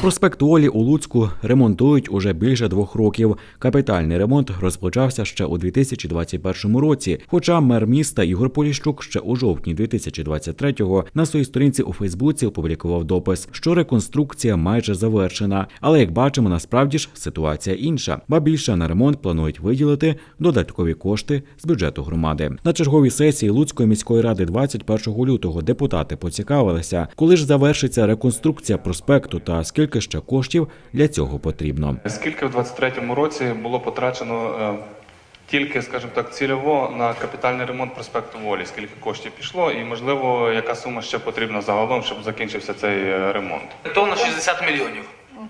Проспект Волі у Луцьку ремонтують уже більше двох років. Капітальний ремонт розпочався ще у 2021 році. Хоча мер міста Ігор Поліщук ще у жовтні 2023-го на своїй сторінці у Фейсбуці опублікував допис, що реконструкція майже завершена. Але як бачимо, насправді ж ситуація інша. Ба більше на ремонт планують виділити додаткові кошти з бюджету громади. На черговій сесії Луцької міської ради 21 лютого депутати поцікавилися, коли ж завершиться реконструкція проспекту та скільки ще коштів для цього потрібно. Скільки в 23-му році було потрачено е, тільки, скажімо так, цільово на капітальний ремонт проспекту Волі? Скільки коштів пішло, і можливо, яка сума ще потрібна загалом, щоб закінчився цей ремонт? ремонт? на 60 мільйонів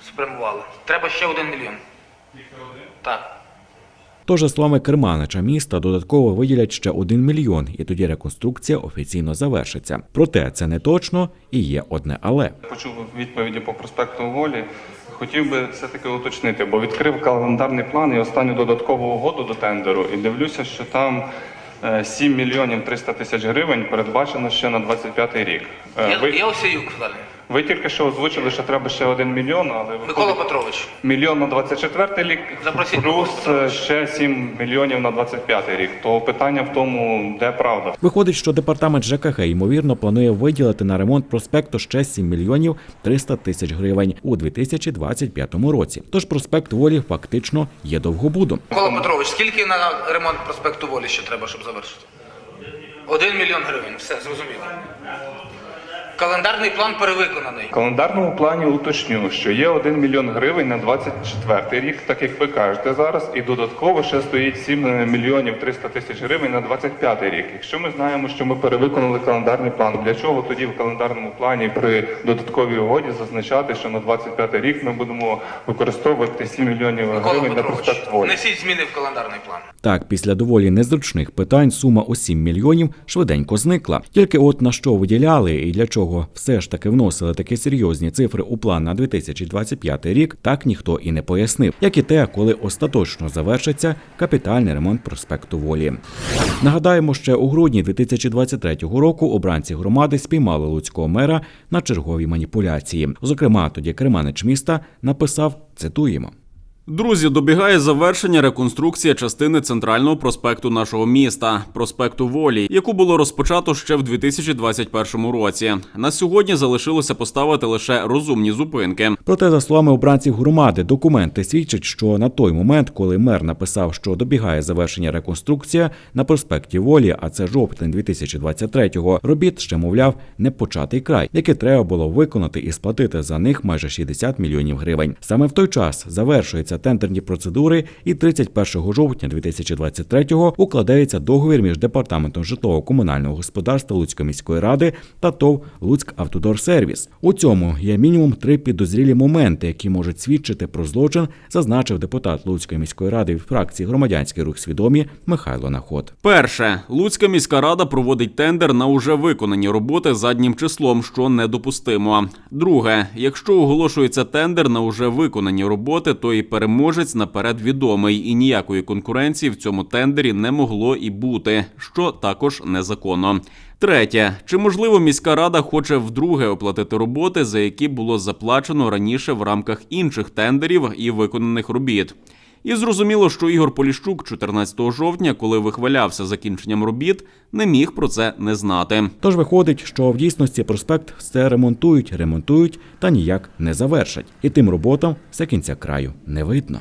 спрямували. Треба ще один мільйон. Так. Тож, за словами керманича міста, додатково виділять ще 1 мільйон, і тоді реконструкція офіційно завершиться. Проте це не точно і є одне але. Почув відповіді по проспекту Волі. Хотів би все-таки уточнити, бо відкрив календарний план і останню додаткову угоду до тендеру, і дивлюся, що там е, 7 мільйонів 300 тисяч гривень передбачено ще на 25 рік. Е, Я, Ви, я Осіюк далі. Ви тільки що озвучили, що треба ще 1 мільйон, але Микола виходить Петрович. мільйон на 24 рік, Запросіть плюс е, ще 7 мільйонів на 25 рік. То питання в тому, де правда. Виходить, що департамент ЖКХ ймовірно планує виділити на ремонт проспекту ще 7 мільйонів 300 тисяч гривень у 2025 році. Тож проспект волі фактично є довгобудом. Микола Петрович, скільки на ремонт проспекту Волі ще треба, щоб завершити? Один мільйон гривень. Все, зрозуміло. Календарний план перевиконаний. В календарному плані уточню, що є 1 мільйон гривень на 24 рік, так як ви кажете зараз, і додатково ще стоїть 7 мільйонів 300 тисяч гривень на 25 рік. Якщо ми знаємо, що ми перевиконали календарний план, для чого тоді в календарному плані при додатковій угоді зазначати, що на 25 рік ми будемо використовувати 7 мільйонів гривень на проспект волі? внесіть зміни в календарний план. Так, після доволі незручних питань сума у 7 мільйонів швиденько зникла. Тільки от на що виділяли і для чого все ж таки вносили такі серйозні цифри у план на 2025 рік, так ніхто і не пояснив, як і те, коли остаточно завершиться капітальний ремонт проспекту Волі. Нагадаємо, ще у грудні 2023 року обранці громади спіймали луцького мера на черговій маніпуляції. Зокрема, тоді керманич міста написав цитуємо. Друзі, добігає завершення реконструкція частини центрального проспекту нашого міста, проспекту Волі, яку було розпочато ще в 2021 році. На сьогодні залишилося поставити лише розумні зупинки. Проте, за словами обранців громади, документи свідчать, що на той момент, коли мер написав, що добігає завершення реконструкція на проспекті Волі, а це жовтень 2023-го, робіт ще мовляв не початий край, який треба було виконати і сплатити за них майже 60 мільйонів гривень. Саме в той час тендерні процедури, і 31 жовтня 2023-го укладається договір між департаментом житлово-комунального господарства Луцької міської ради та ТОВ Луцьк Автодорсервіс. У цьому є мінімум три підозрілі моменти, які можуть свідчити про злочин, зазначив депутат Луцької міської ради від фракції громадянський рух свідомі Михайло Наход. Перше, Луцька міська рада проводить тендер на уже виконані роботи заднім числом, що недопустимо. Друге, якщо оголошується тендер на уже виконані роботи, то і переможець наперед відомий, і ніякої конкуренції в цьому тендері не могло і бути, що також незаконно. Третє, чи можливо міська рада хоче вдруге оплатити роботи, за які було заплачено раніше в рамках інших тендерів і виконаних робіт? І зрозуміло, що Ігор Поліщук 14 жовтня, коли вихвалявся закінченням робіт, не міг про це не знати. Тож виходить, що в дійсності проспект все ремонтують, ремонтують та ніяк не завершать, і тим роботам все кінця краю не видно.